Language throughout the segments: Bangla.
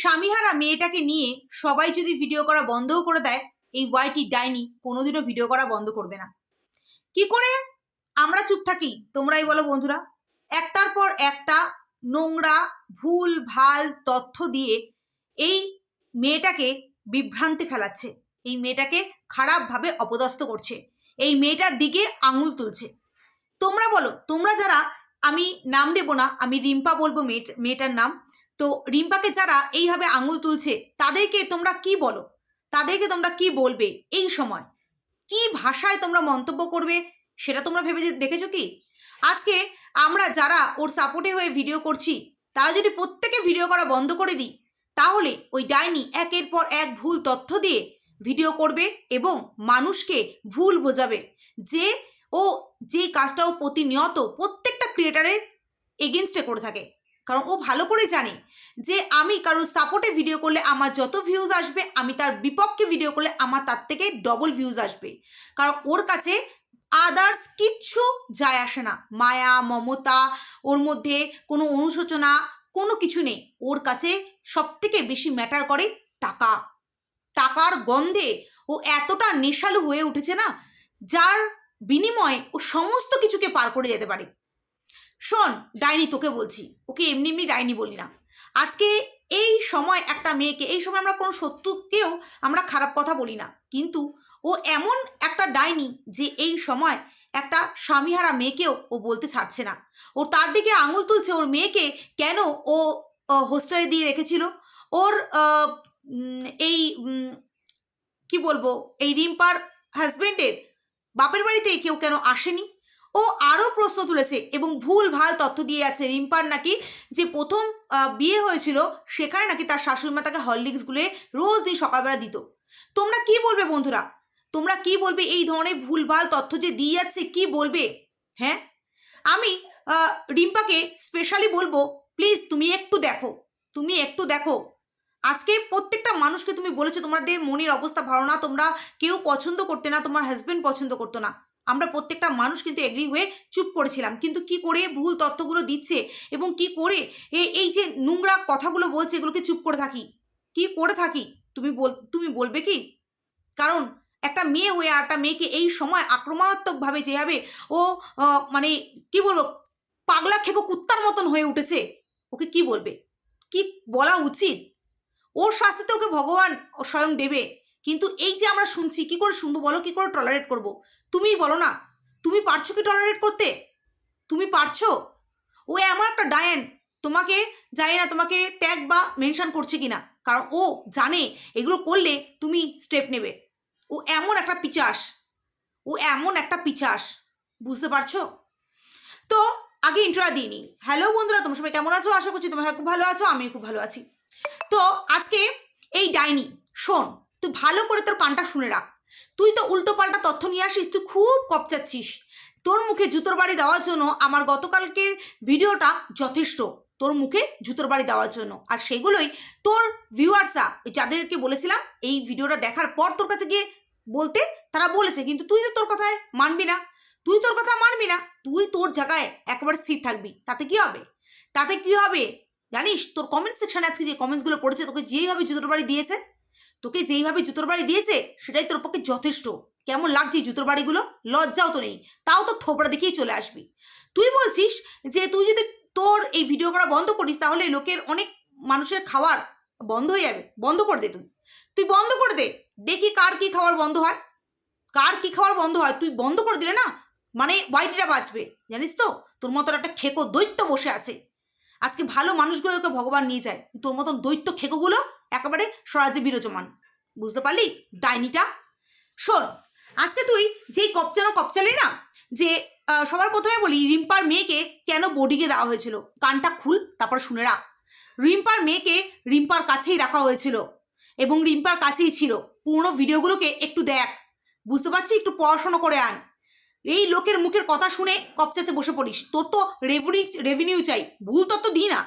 স্বামীহারা মেয়েটাকে নিয়ে সবাই যদি ভিডিও করা বন্ধও করে দেয়, এই ওয়াইটি ডাইনি কোনোদিনও ভিডিও করা বন্ধ করবে না। কি করে? আমরা চুপ থাকি, তোমরাই বলো বন্ধুরা। একটার পর একটা নোংরা, ভুল, ভালো তথ্য দিয়ে এই মেয়েটাকে বিভ্রান্তি ফেলাচ্ছে। এই মেয়েটাকে খারাপভাবে অপদস্থ করছে। এই মেয়েটার দিকে আঙুল তুলছে। তোমরা বলো, তোমরা যারা, আমি নাম দেবো না, আমি রিম্পা বলব মেয়ে মেয়েটার নাম। তো রিম্পাকে যারা এইভাবে আঙুল তুলছে, তাদেরকে তোমরা কি বলো? তাদেরকে তোমরা কি বলবে এই সময়? কি ভাষায় তোমরা মন্তব্য করবে? সেটা তোমরা ভেবে দেখেছ কি? আজকে আমরা যারা ওর সাপোর্টে হয়ে ভিডিও করছি, তারা যদি প্রত্যেকে ভিডিও করা বন্ধ করে দিই, তাহলে ওই ডাইনি একের পর এক ভুল তথ্য দিয়ে ভিডিও করবে এবং মানুষকে ভুল বোঝাবে। যে ও যে ও প্রতিনিয়ত প্রত্যেকটা ক্রিয়েটারের এগেনস্টে করে থাকে। কারণ ও ভালো করে জানে যে আমি কারোর সাপোর্টে ভিডিও করলে আমার যত ভিউজ আসবে, আমি তার বিপক্ষে ভিডিও করলে আমার তার থেকে ডবল ভিউজ আসবে। কারণ ওর কাছে আদার্স কিচ্ছু যায় আসে না। মায়া, মমতা, ওর মধ্যে কোনো অনুশোচনা, কোনো কিছু নেই। ওর কাছে সব থেকে বেশি ম্যাটার করে টাকা। টাকার গন্ধে ও এতটা নেশালু হয়ে উঠেছে না, যার বিনিময়ে ও সমস্ত কিছুকে পার করে যেতে পারে। শোন, ডাইনি তোকে বলছি। ওকে এমনি এমনি ডাইনি বলি না। আজকে এই সময় একটা মেয়েকে, এই সময় আমরা কোনো শত্রুকেও আমরা খারাপ কথা বলি না। কিন্তু ও এমন একটা ডাইনি যে এই সময় একটা স্বামীহারা মেয়েকেও ও বলতে ছাড়ছে না। ও তার দিকে আঙুল তুলছে, ওর মেয়েকে কেন ও হোস্টেলে দিয়ে রেখেছিল? ওর এই কি বলব, এই রিম্পার হাজবেন্ডের বাপের বাড়িতে কেউ কেন আসেনি? ও আরও প্রশ্ন তুলেছে এবং ভুল, ভালো তথ্য দিয়ে আছে রিম্পার নাকি যে প্রথম বিয়ে হয়েছিল সেখানে নাকি তার শাশুড়ি মা তাকে হরলিক্স গুলে রোজ দিন সকালবেলা দিত। তোমরা কি বলবে বন্ধুরা? তোমরা কি বলবে এই ধরনের ভুলভাল তথ্য যে দিয়ে যাচ্ছে, কি বলবে? হ্যাঁ? আমি রিম্পাকে স্পেশালি বলব প্লিজ তুমি একটু দেখো, তুমি একটু দেখো। আজকে প্রত্যেকটা মানুষকে তুমি বলেছ তোমাদের মনের অবস্থা ভালো না, তোমরা কেউ পছন্দ করতে না, তোমার হাজব্যান্ড পছন্দ করতো না। আমরা প্রত্যেকটা মানুষ কিন্তু এগ্রি হয়ে চুপ করেছিলাম। কিন্তু কি করে ভুল তথ্যগুলো দিচ্ছে এবং কি করে এই যে নোংরা কথাগুলো বলছে এগুলোকে চুপ করে থাকি? কি করে থাকি? তুমি বল, তুমি বলবে কি? কারণ একটা মেয়ে হয়ে আর একটা মেয়েকে এই সময় আক্রমণাত্মকভাবে যেভাবে ও মানে কি বলব, পাগলা খেকো কুত্তার মতন হয়ে উঠেছে, ওকে কি বলবে? কি বলা উচিত? ওর শাস্তি তো ওকে ভগবান স্বয়ং দেবে। কিন্তু এই যে আমরা শুনছি, কি করে শুনব বলো? কি করে টলারেট করব? তুমিই বলো না। তুমি পারছ কি টলারেট করতে? তুমি পারছ? ও এমন একটা ডায়েন, তোমাকে জানি না তোমাকে ট্যাগ বা মেনশন করছে কিনা। কারণ ও জানে, এগুলো করলে তুমি স্টেপ নেবে। ও এমন একটা পিচাস। ও এমন একটা পিচাস। বুঝতে পারছ? তো আগে ইন্ট্রোটা দিইনি হ্যালো বন্ধুরা, তোমার সবাই কেমন আছো? আশা করছি তোমরা খুব ভালো আছো আমি খুব ভালো আছি। তো আজকে এই ডাইনি, শোন তুই ভালো করে তোর কানটা শুনে রাখ। তুই তো উল্টো পাল্টা তথ্য নিয়ে আসিস, তুই খুব কপচাচ্ছিস। তোর মুখে জুতোর বাড়ি দেওয়ার জন্য আমার গতকালকের ভিডিওটা যথেষ্ট। তোর মুখে জুতোর বাড়ি দেওয়ার জন্য। আর সেগুলোই তোর ভিউয়ার্সরা যাদেরকে বলেছিলাম, এই ভিডিওটা দেখার পর তোর কাছে গিয়ে বলতে তারা বলেছে। কিন্তু তুই তো তোর কথায় মানবি না, তুই তোর কথা মানবি না, তুই তোর জায়গায় একেবারে স্থির থাকবি। তাতে কি হবে? তাতে কি হবে? জানিস, তোর কমেন্ট সেকশানে আজকে যে কমেন্টসগুলো পড়েছে, তোকে যেইভাবে জুতোর বাড়ি দিয়েছে তোকে যেইভাবে জুতোর বাড়ি দিয়েছে, সেটাই তোর পক্ষে যথেষ্ট। কেমন লাগছে জুতোর বাড়িগুলো? লজ্জাও তো নেই। তাও তো থোবড়া দেখেই চলে আসবি। তুই বলছিস যে তুই যদি তোর এই ভিডিও করা বন্ধ করিস, তাহলে লোকের অনেক মানুষের খাওয়ার বন্ধ হয়ে যাবে। বন্ধ করে দে তুই। তুই বন্ধ করে দে। দেখি কার কি খাওয়ার বন্ধ হয়। কার কি খাওয়ার বন্ধ হয়? তুই বন্ধ করে দিলে না মানে ওয়াইটিটা বাঁচবে। জানিস তো? তোর মতন একটা খেকো দৈত্য বসে আছে। আজকে ভালো মানুষগুলোকে ভগবান নিয়ে যায়। তোর মতন দৈত্য খেকোগুলো একেবারে স্বরাজ্যে বিরোচমান বুঝতে পারলি? ডাইনিটা? শোন, আজকে তুই যেই কপচানো কপচালি না, যে সবার প্রথমে বলি রিম্পার মেয়েকে কেন বোর্ডিংয়ে দেওয়া হয়েছিল? কানটা খুল, তারপর শুনে রাখ। রিম্পার মেয়েকে রিম্পার কাছেই রাখা হয়েছিল এবং রিম্পার কাছেই ছিল। পুরোনো ভিডিওগুলোকে একটু দেখ। বুঝতে পারছি একটু পড়াশোনা করে আন। এই লোকের মুখের কথা শুনে কপচাতে বসে পড়িস। তোর তো রেভিনিউ রেভিনিউ চাই। ভুল তত্ত্ব দিই না।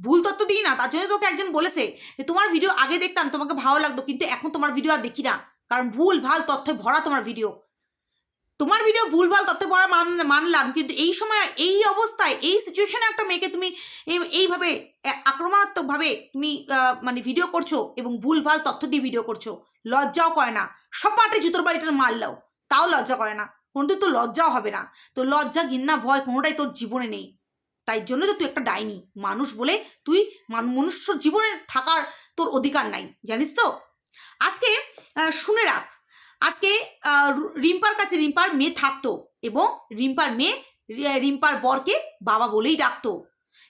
ভুল তত্ত্ব দিই না, তার জন্য তোকে একজন বলেছে যে তোমার ভিডিও আগে দেখতাম, তোমাকে ভালো লাগতো, কিন্তু এখন তোমার ভিডিও আর দেখি না। কারণ ভুল ভালো তথ্যে ভরা তোমার ভিডিও তোমার ভিডিও ভুলভাল তথ্য পড়া মান- মানলাম, কিন্তু এই সময়, এই অবস্থায়, এই সিচুয়েশনে একটা মেয়েকে তুমি এই- এইভাবে আক্রমণাত্মকভাবে তুমি মানে ভিডিও করছ এবং ভুলভাল তথ্য দিয়ে ভিডিও করছ, লজ্জাও করে না। সপাটে জুতোর বাড়িটা মারলাও তাও লজ্জা করে না। কোনটা তো লজ্জাও হবে না। তো লজ্জা ঘিন্না ভয়, কোনোটাই তোর জীবনে নেই। তাই জন্য তো তুই একটা ডাইনি। মানুষ বলে তুই মান- মনুষ্য জীবনে থাকার তোর অধিকার নাই, জানিস তো? আজকে শুনে রাখ। আজকে রিম্পার কাছে রিম্পার মেয়ে থাকতো এবং রিম্পার মেয়ে রিম্পার বরকে বাবা বলেই ডাকতো।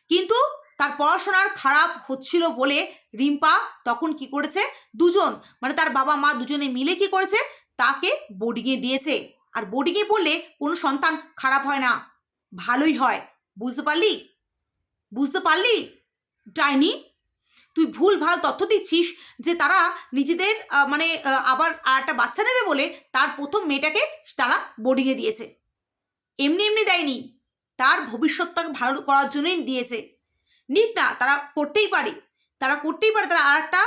কিন্তু তার পড়াশোনার খারাপ হচ্ছিল বলে রিম্পা তখন কি করেছে? দুজন মানে তার বাবা মা দুজনে মিলে কি করেছে? তাকে বোর্ডিংয়ে দিয়েছে। আর বোর্ডিংয়ে পড়লে কোনো সন্তান খারাপ হয় না, ভালোই হয়। বুঝতে পারলি? বুঝতে পারলি? ডাইনি, তুই ভুল ভালো তথ্য দিচ্ছিস যে তারা নিজেদের মানে আবার আর একটা বাচ্চা নেবে বলে তার প্রথম মেয়েটাকে তারা বোর্ডিংয়ে দিয়েছে। এমনি এমনি দেয়নি। তার ভবিষ্যৎটাকে ভালো করার জন্যই দিয়েছে। নিক না, তারা করতেই পারে। তারা করতেই পারে, তারা আর একটা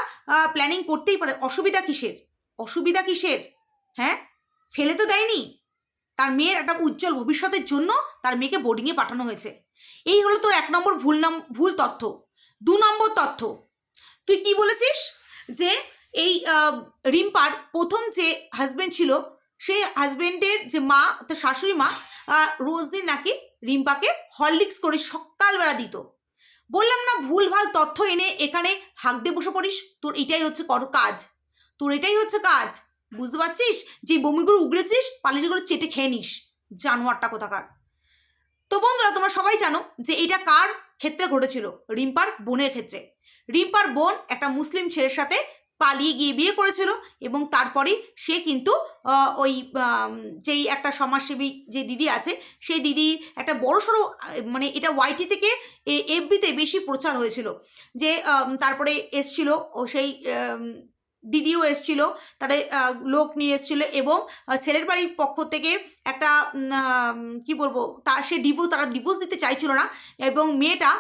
প্ল্যানিং করতেই পারে। অসুবিধা কিসের? অসুবিধা কিসের? হ্যাঁ? ফেলে তো দেয়নি। তার মেয়ের একটা উজ্জ্বল ভবিষ্যতের জন্য তার মেয়েকে বোর্ডিংয়ে পাঠানো হয়েছে। এই হলো তোর এক নম্বর ভুল নাম, ভুল তথ্য। দু নম্বর তথ্য। তুই কি বলেছিস? যে এই রিম্পার প্রথম যে হাজব্যান্ড ছিল সেই হাজব্যান্ডের যে মা, তার শাশুড়ি মা রোজ দিন নাকি রিম্পাকে হরলিক্স করে সকালবেলা দিত। বললাম না, ভুলভাল তথ্য এনে এখানে হাঁক দিয়ে বসে পড়িস। তোর এটাই হচ্ছে কর কাজ। তোর এটাই হচ্ছে কাজ। বুঝতে পারছিস? যে বমিগুলো উগড়েছিস, পালিশগুলো চেটে খেয়ে নিস। জানোয়ারটা কোথাকার। তো বন্ধুরা, তোমরা সবাই জানো যে এটা কার ক্ষেত্রে ঘটেছিল? রিম্পার বোনের ক্ষেত্রে। রিম্পার বোন একটা মুসলিম ছেলের সাথে পালিয়ে গিয়ে বিয়ে করেছিল এবং তারপরেই সে কিন্তু ওই যেই একটা সমাজসেবী যে দিদি আছে, সেই দিদি একটা বড় সড়ো মানে এটা ওয়াইটি থেকে এফবিতে বেশি প্রচার হয়েছিল। যে তারপরে এসছিল ও সেই দিদিও এসছিল, তাদের লোক নিয়ে এসছিল এবং ছেলের বাড়ির পক্ষ থেকে একটা কি বলব তার সে ডিভোর্স তারা ডিভোর্স দিতে চাইছিল না এবং মেয়েটা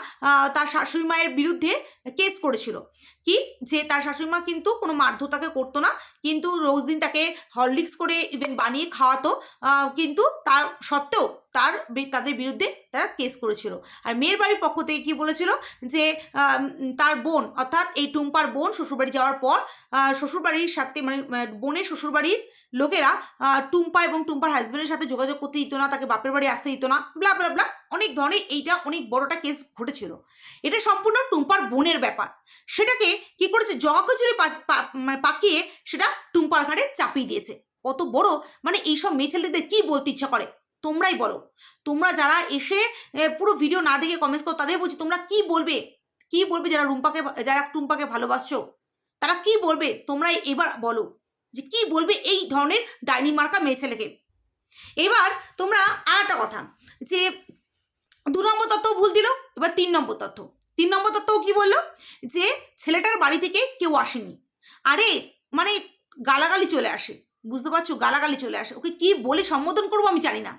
তার শাশুড়ি মায়ের বিরুদ্ধে কেস করেছিল। কি? যে তার শাশুড়ি মা কিন্তু কোনো মারধর তাকে করতো না, কিন্তু রোজ দিন তাকে হরলিক্স করে ইভেন বানিয়ে খাওয়াতো কিন্তু তার সত্ত্বেও তার তাদের বিরুদ্ধে তারা কেস করেছিল। আর মেয়ের বাড়ির পক্ষ থেকে কি বলেছিল? যে তার বোন, অর্থাৎ এই টুম্পার বোন শ্বশুরবাড়ি যাওয়ার পর শ্বশুরবাড়ির সাথে মানে বোনের শ্বশুরবাড়ির লোকেরা টুম্পা এবং টুম্পার হাজব্যান্ডের সাথে যোগাযোগ করতে দিত না, তাকে বাপের বাড়ি আসতে দিত না ব্লা ব্লা ব্লা অনেক ধরনের এইটা অনেক বড়টা কেস ঘটেছিল। এটা সম্পূর্ণ টুম্পার বোনের ব্যাপার। সেটাকে কি করেছে? জগাকচুরি মানে পাকিয়ে সেটা টুম্পার ঘাড়ে চাপিয়ে দিয়েছে। কত বড় মানে এইসব মেয়ে ছেলেদের কী বলতে ইচ্ছা করে? তোমরাই বলো। তোমরা যারা এসে পুরো ভিডিও না দেখে কমেন্টস করো, তাদের বলছি, তোমরা কি বলবে? কি বলবে যারা রুম্পাকে যারা টুম্পাকে ভালোবাসছো? তারা কি বলবে? তোমরা এবার বলো যে কি বলবে এই ধরনের ডাইনি মার্কা মেয়ে ছেলেকে। এবার তোমরা আর একটা কথা, যে দু নম্বর তথ্য ভুল দিল, এবার তিন নম্বর তথ্য তিন নম্বর তথ্য কি বলল? যে ছেলেটার বাড়ি থেকে কেউ আসেনি। আরে মানে গালাগালি চলে আসে, বুঝতে পারছ? গালাগালি চলে আসে। ওকে কি বলে সম্বোধন করব আমি জানি না।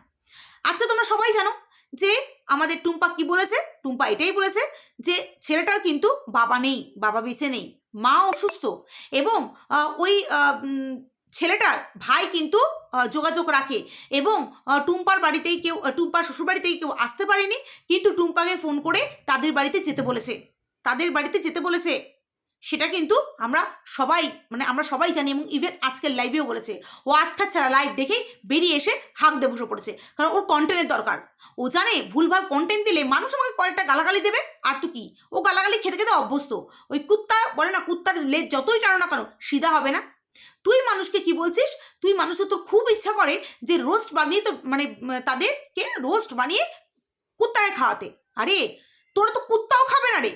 আজকে তোমরা সবাই জানো যে আমাদের টুম্পা কি বলেছে? টুম্পা এটাই বলেছে যে ছেলেটার কিন্তু বাবা নেই, বাবা বেঁচে নেই, মা অসুস্থ এবং ওই ছেলেটার ভাই কিন্তু যোগাযোগ রাখে এবং টুম্পার বাড়িতেই কেউ টুম্পার শ্বশুর বাড়িতেই কেউ আসতে পারেনি, কিন্তু টুম্পাকে ফোন করে তাদের বাড়িতে যেতে বলেছে। তাদের বাড়িতে যেতে বলেছে। সেটা কিন্তু আমরা সবাই মানে আমরা সবাই জানি এবং ইভেন আজকের লাইভেও বলেছে, ও আটটা ছাড়া লাইভ দেখেই বেরিয়ে এসে হাঁক দিয়ে বসে। পড়েছে কারণ ওর কন্টেন্টের দরকার। ও জানে ভুলভাল কন্টেন্ট দিলে মানুষ আমাকে কয়েকটা গালাগালি দেবে, আর তো কি? ও গালাগালি খেতে খেতে অভ্যস্ত। ওই কুত্তা বলে না, কুত্তার লেজ যতই টানো না কেন, সিধা হবে না। তুই মানুষকে কি বলছিস? তুই মানুষের তোর খুব ইচ্ছা করে যে রোস্ট বানিয়ে তো মানে তাদেরকে রোস্ট বানিয়ে কুত্তাকে খাওয়াতে। আরে, তোরা তো কুত্তাও খাবে না রে।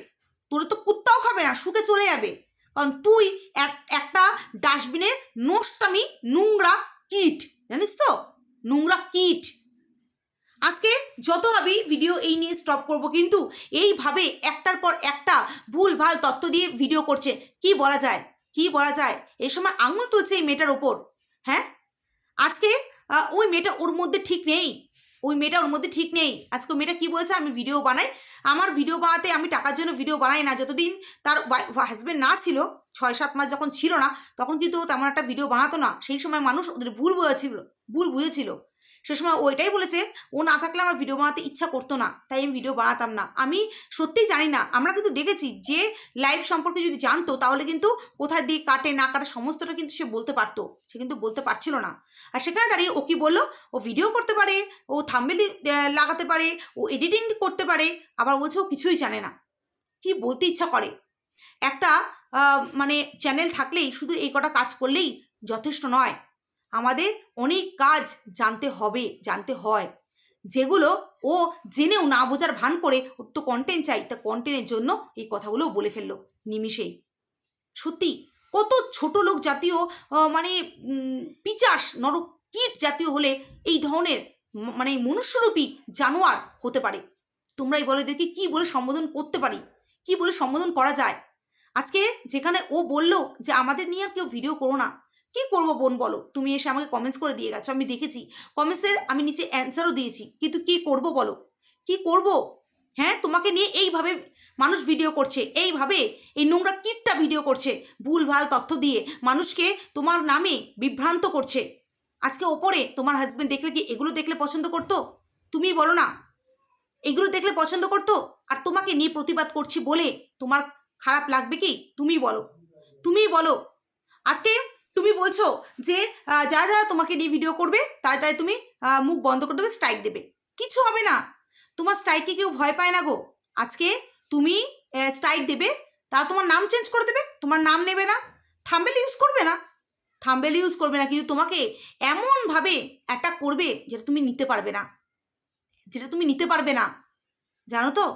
তোরা তো কুত্তাও খাবে না, শুকে চলে যাবে। কারণ তুই এক- একটা ডাস্টবিনের নোষ্টামি নোংরা কিট, জানিস তো? নোংরা কিট। আজকে যত আমি ভিডিও এই নিয়ে স্টপ করব, কিন্তু এইভাবে একটার পর একটা ভুল, ভালো তথ্য দিয়ে ভিডিও করছে, কি বলা যায়? কি বলা যায়? এই সময় আঙুল তুলছে এই মেয়েটার ওপর হ্যাঁ? আজকে ওই মেয়েটা ওর মধ্যে ঠিক নেই। ওই মেয়েটা ওর মধ্যে ঠিক নেই। আজকে মেয়েটা কী বলছে আমি ভিডিও বানাই। আমার ভিডিও বানাতে আমি টাকার জন্য ভিডিও বানাই না। যতদিন তার হাজবেন্ড না ছিল, ছয় সাত মাস যখন ছিল না, তখন কিন্তু তেমন একটা ভিডিও বানাতো না। সেই সময় মানুষ ওদের ভুল বুঝেছিল ভুল বুঝেছিল। সে সময় ওইটাই বলেছে, ও না থাকলে আমার ভিডিও বানাতে ইচ্ছা করতো না, তাই আমি ভিডিও বানাতাম না। আমি সত্যিই জানি না, আমরা কিন্তু দেখেছি যে লাইভ সম্পর্কে যদি জানতো, তাহলে কিন্তু কোথায় দিয়ে কাটে, না কাটে সমস্তটা কিন্তু সে বলতে পারতো, সে কিন্তু বলতে পারছিল না। আর সেখানে দাঁড়িয়ে ও কি বলল, ও ভিডিও করতে পারে, ও থাম্বেলি লাগাতে পারে, ও এডিটিং করতে পারে। আবার বলছে, ও কিছুই জানে না, কি বলতে ইচ্ছা করে? একটা মানে চ্যানেল থাকলেই শুধু এই কটা কাজ করলেই যথেষ্ট নয়। আমাদের অনেক কাজ জানতে হবে, জানতে হয়। যেগুলো ও জেনেও না বোঝার ভান করে ওর তো কন্টেন্ট চাই, তা কন্টেন্টের জন্য এই কথাগুলো বলে ফেলল নিমিষেই। সত্যি, কত ছোট লোক জাতীয় মানে পিচাস নর কীট জাতীয় হলে এই ধরনের মানে মনুষ্যরূপী জানোয়ার হতে পারে। তোমরাই বলো এদেরকে কি বলে সম্বোধন করতে পারি, কি বলে সম্বোধন করা যায়। আজকে যেখানে ও বলল যে, আমাদের নিয়ে আর কেউ ভিডিও করো না। কি করব বোন বলো? তুমি এসে আমাকে কমেন্টস করে দিয়ে গেছো, আমি দেখেছি। কমেন্টসের আমি নিচে অ্যান্সারও দিয়েছি। কিন্তু কি করব বলো? কি করব? হ্যাঁ তোমাকে নিয়ে এইভাবে মানুষ ভিডিও করছে, এইভাবে এই নোংরা কিটটা ভিডিও করছে ভুলভাল তথ্য দিয়ে মানুষকে তোমার নামে বিভ্রান্ত করছে। আজকে ওপরে তোমার হাজব্যান্ড দেখলে কি এগুলো দেখলে পছন্দ করতো? তুমিই বলো না। এগুলো দেখলে পছন্দ করতো? আর তোমাকে নিয়ে প্রতিবাদ করছি বলে তোমার খারাপ লাগবে কি? তুমিই বলো। তুমিই বলো। আজকে তুমি বলছো যে যা যা তোমাকে নিয়ে ভিডিও করবে, তাই তাই তুমি মুখ বন্ধ করে দেবে স্ট্রাইক দেবে। কিছু হবে না। তোমার স্ট্রাইকে কেউ ভয় পায় না গো। আজকে তুমি স্ট্রাইক দেবে তা তোমার নাম চেঞ্জ করে দেবে, তোমার নাম নেবে না। থাম্বেল ইউজ করবে না। থাম্বেল ইউজ করবে না, কিন্তু তোমাকে এমনভাবে অ্যাটাক করবে যেটা তুমি নিতে পারবে না। যেটা তুমি নিতে পারবে না। জানো তো?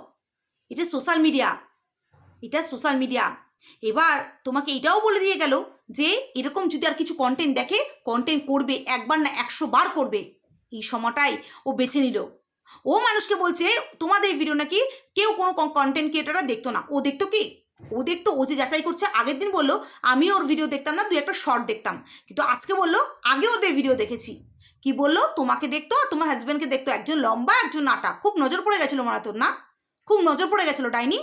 এটা সোশ্যাল মিডিয়া এটা সোশ্যাল মিডিয়া এবার তোমাকে এটাও বলে দিয়ে গেল যে এরকম যদি আর কিছু কন্টেন্ট দেখে কন্টেন্ট করবে একবার না একশো বার করবে। এই সময়টাই ও বেছে নিল। ও মানুষকে বলছে, তোমাদের ভিডিও নাকি কেউ কোনো কন্টেন্ট ক্রিয়েটাররা দেখতো না। ও দেখতো কি? ও দেখতো, ও যে যাচাই করছে, আগের দিন বলল, আমি ওর ভিডিও দেখতাম না, দুই একটা শর্ট দেখতাম। কিন্তু আজকে বলল, আগে ওদের ভিডিও দেখেছি। কি বলল? তোমাকে দেখতো আর তোমার হাজব্যান্ডকে দেখতো। একজন লম্বা, একজন নাটা। খুব নজর পড়ে গেছিল মারা তোর না? খুব নজর পড়ে গেছিল ডাইনি?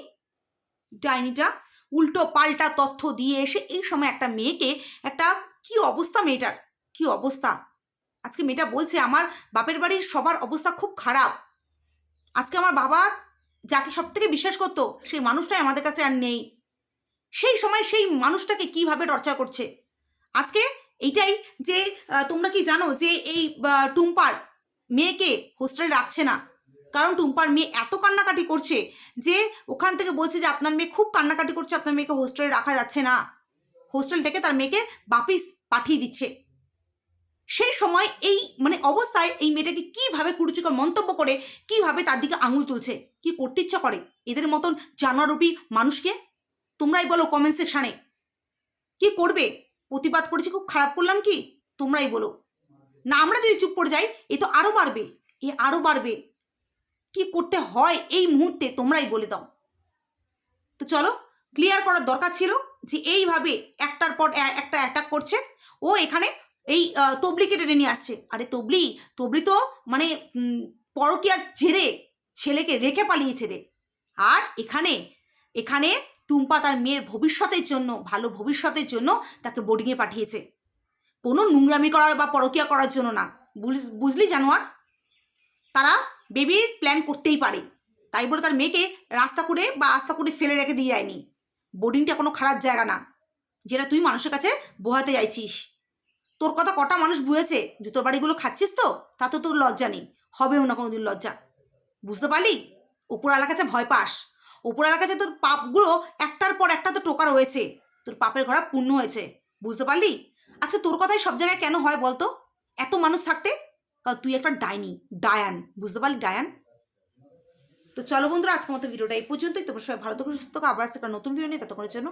ডাইনিটা উল্টো পাল্টা তথ্য দিয়ে এসে এই সময় একটা মেয়েকে একটা, কি অবস্থা মেয়েটার? কি অবস্থা? আজকে মেয়েটা বলছে আমার বাপের বাড়ির সবার অবস্থা খুব খারাপ। আজকে আমার বাবা যাকে সব থেকে বিশ্বাস করতো, সেই মানুষটাই আমাদের কাছে আর নেই। সেই সময় সেই মানুষটাকে কীভাবে টর্চার করছে? আজকে এইটাই যে তোমরা কি জানো যে এই টুম্পার মেয়েকে হোস্টেলে রাখছে না। কারণ টুম্পার মেয়ে এত কান্নাকাটি করছে যে ওখান থেকে বলছে যে আপনার মেয়ে খুব কান্নাকাটি করছে, আপনার মেয়েকে হোস্টেলে রাখা যাচ্ছে না। হোস্টেল থেকে তার মেয়েকে বাপিস পাঠিয়ে দিচ্ছে। সেই সময় এই মানে অবস্থায় এই মেয়েটাকে কীভাবে কুরুচিকর মন্তব্য করে, কীভাবে তার দিকে আঙুল তুলছে, কি করতে ইচ্ছা করে, এদের মতন জানোয়ারূপী মানুষকে তোমরাই বলো কমেন্ট সেকশানে কি করবে? প্রতিবাদ করেছি, খুব খারাপ করলাম কি? তোমরাই বলো। না, আমরা যদি চুপ করে যাই, এ তো আরও বাড়বে, এ আরও বাড়বে। কি করতে হয় এই মুহূর্তে তোমরাই বলে দাও। তো চলো ক্লিয়ার করার দরকার ছিল যে এইভাবে একটার পর একটা অ্যাটাক করছে। ও এখানে এই তবলিকে টেনে নিয়ে আসছে। আরে তবলি তবলি তো মানে পরকিয়ার জেরে ছেলেকে রেখে পালিয়েছে রে। আর এখানে এখানে টুম্পা তার মেয়ের ভবিষ্যতের জন্য, ভালো ভবিষ্যতের জন্য তাকে বোর্ডিংয়ে পাঠিয়েছে। কোনো নোংরামি করার বা পরকীয়া করার জন্য না। বুঝ- বুঝলি জানোয়ার? তারা বেবির প্ল্যান করতেই পারে। তাই বলে তার মেয়েকে রাস্তা করে বা আস্তা করে ফেলে রেখে দিয়ে যায়নি। বোর্ডিংটা কোনো খারাপ জায়গা না। যেটা তুই মানুষের কাছে বোহাতে চাইছিস। তোর কথা কটা মানুষ বুঝেছে জুতোর বাড়িগুলো খাচ্ছিস তো? তাতে তোর লজ্জা নেই। হবেও না কোনোদিন লজ্জা। বুঝতে পারলি? উপরওয়ালার কাছে ভয় পাস। উপরওয়ালার কাছে তোর পাপগুলো একটার পর একটা তো টোকা রয়েছে। তোর পাপের ঘোড়া পূর্ণ হয়েছে। বুঝতে পারলি? আচ্ছা তোর কথাই সব জায়গায় কেন হয় বলতো? এত মানুষ থাকতে তুই একটা ডাইনি, ডায়ান, বুঝতে পারলি ডায়ান? তো চলো বন্ধুরা, আজকের মতো ভিডিওটা এই পর্যন্তই। তোমার সবাই ভালো থাকো, সুস্থ থাকো। আবার আসতে একটা নতুন ভিডিও নিয়ে, ততক্ষণের জন্য